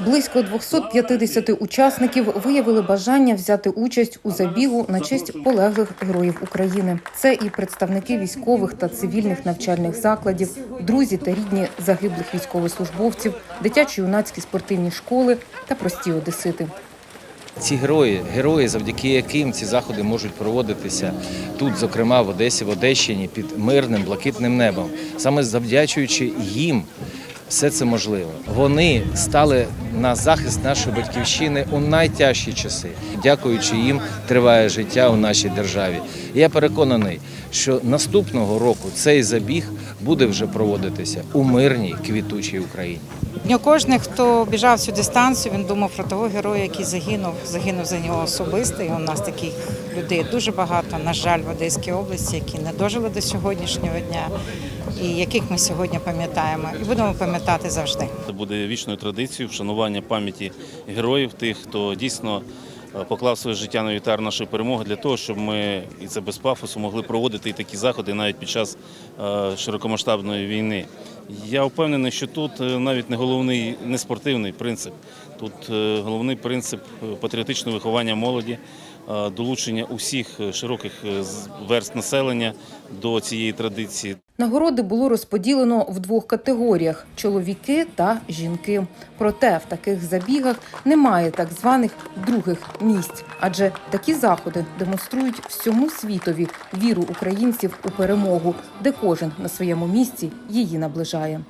Близько 250 учасників виявили бажання взяти участь у забігу на честь полеглих героїв України. Це і представники військових та цивільних навчальних закладів, друзі та рідні загиблих військовослужбовців, дитячо-юнацькі спортивні школи та прості одесити. Ці герої, герої, завдяки яким ці заходи можуть проводитися тут, зокрема в Одесі, в Одещині, під мирним блакитним небом. Саме завдячуючи їм, все це можливо. Вони стали на захист нашої батьківщини у найтяжчі часи. Дякуючи їм, триває життя у нашій державі. Я переконаний, що наступного року цей забіг буде вже проводитися у мирній квітучій Україні. Кожен, хто біжав цю дистанцію, він думав про того героя, який загинув. Загинув за нього особисто. І у нас таких людей дуже багато, на жаль, в Одеській області, які не дожили до сьогоднішнього дня, і яких ми сьогодні пам'ятаємо, і будемо пам'ятати завжди. Це буде вічною традицією вшанування пам'яті героїв, тих, хто дійсно е, поклав своє життя на вітар нашої перемоги для того, щоб ми і це без пафосу могли проводити і такі заходи навіть під час е, широкомасштабної війни. Я впевнений, що тут е, навіть не головний не спортивний принцип. Тут е, головний принцип е, патріотичного виховання молоді, долучення усіх широких верст населення до цієї традиції. Нагороди було розподілено в двох категоріях: чоловіки та жінки. Проте в таких забігах немає так званих других місць, адже такі заходи демонструють всьому світові віру українців у перемогу, де кожен на своєму місці її наближає виїжджає.